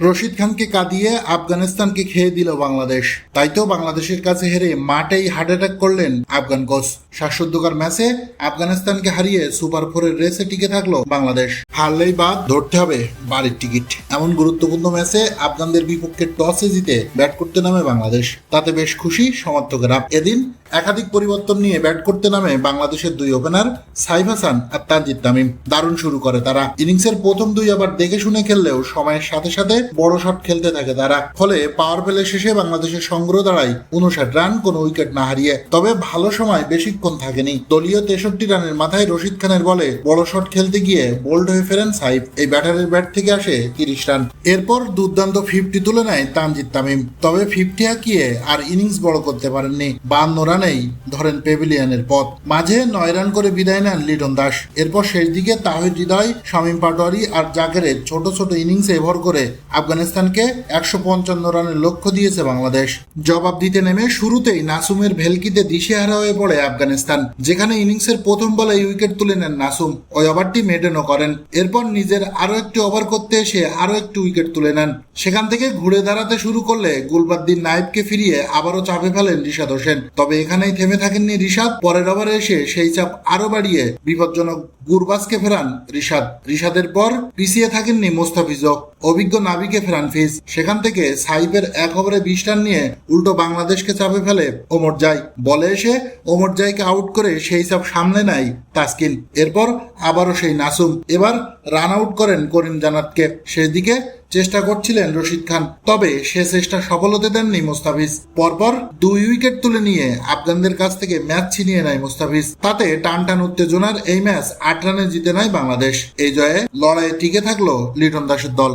রশিদ খানকে কাঁদিয়ে আফগানিস্তানকে খেয়ে দিল বাংলাদেশ। তাই তো বাংলাদেশের কাছে হেরে মাঠেই হার্ট অ্যাটাক করলেন আফগান কোচ। শ্বাসরুদ্ধকর ম্যাচে আফগানিস্তানকে হারিয়ে সুপার ফোরের রেসে টিকে থাকল বাংলাদেশ। হারলেই বাদ ধরতে হবে বাড়ির টিকিট এমন গুরুত্বপূর্ণ ম্যাচে আফগানদের বিপক্ষে টসে জিতে ব্যাট করতে নামে বাংলাদেশ। তাতে বেশ খুশি সমর্থকেরা। এদিন একাধিক পরিবর্তন নিয়ে ব্যাট করতে নামে বাংলাদেশের দুই ওপেনার সাইফ হাসান আর তানজিদ তামিম। দারুণ শুরু করে তারা। ইনিংসের প্রথম দুই আবার দেখে শুনে খেললেও সময়ের সাথে সাথে বড় শট খেলতে থাকে তারা। ফলে পাওয়ার প্লে শেষে বাংলাদেশের সংগ্রহ দাঁড়ায় উনষাট রান, কোনো উইকেট না হারিয়ে। তবে ভালো সময় বেশিক্ষণ থাকেনি। দলীয় তেষট্টি রানের মাথায় রশিদ খানের বলে, বড় শট খেলতে গিয়ে বোল্ড হয়ে ফেরেন সাইফ। এই ব্যাটারের ব্যাট থেকে আসে তিরিশ রান। এরপর দুর্দান্ত ফিফটি তুলে নেয় তানজিদ তামিম। তবে ফিফটি হাঁকিয়ে আর ইনিংস বড় করতে পারেননি। বান্ন রানেই ধরেন পেভিলিয়নের পথ। মাঝে নয় রান করে বিদায় নেন লিটন দাস। এরপর শেষ দিকে তাহির হৃদয়, শামীম পাটোয়ারি আর জাকেরের ছোট ছোট ইনিংসে ভর করে আফগানিস্তানকে একশো পঞ্চান্ন রানের লক্ষ্য দিয়েছে বাংলাদেশ। জবাব দিতে নেমে শুরুতেই নাসুমের ভেলকিতে দিশেহারা হয়ে পড়ে আফগানিস্তান, যেখানে ইনিংসের প্রথম বলে উইকেট তুলে নেন নাসুম। ওই ওভারটি মেডেনও করেন। এরপর নিজের আরও একটি ওভার করতে এসে আরও একটি উইকেট তুলে নেন। সেখান থেকে ঘুরে দাঁড়াতে শুরু করলে গুলবাদ্দিন নাইবকে ফিরিয়ে আবারও চাপে ফেলেন রিশাদ হোসেন। তবে এখানেই থেমে থাকেননি রিশাদ। পরের ওভারে এসে সেই চাপ আরও বাড়িয়ে বিপজ্জনক গুরবাসকে ফেরান রিশাদ। রিশাদের পর পিছিয়ে থাকেননি মোস্তাফিজও। অভিজ্ঞ নাবিকে ফেরান ফিজ। সেখান থেকে সাইফের এক ওভারে বিশ রান নিয়ে উল্টো বাংলাদেশকে চাপে ফেলে ওমর জাই। বলে এসে ওমর জাইকে আউট করে সেই চাপ সামলে নেয় তাসকিন। এরপর আবারও সেই নাসুম। এবার রান আউট করেন করিম জানাতকে সেদিকে চেষ্টা করছিলেন রশিদ খান, তবে সে চেষ্টা সফল হতে দেননি মোস্তাফিজ। পরপর দুই উইকেট তুলে নিয়ে আফগানদের কাছ থেকে ম্যাচ ছিনিয়ে নেয় মোস্তাফিজ। তাতে টান টান উত্তেজনার এই ম্যাচ আট রানে জিতে নেয় বাংলাদেশ। এই জয়ে লড়াইয়ে টিকে থাকল লিটন দাসের দল।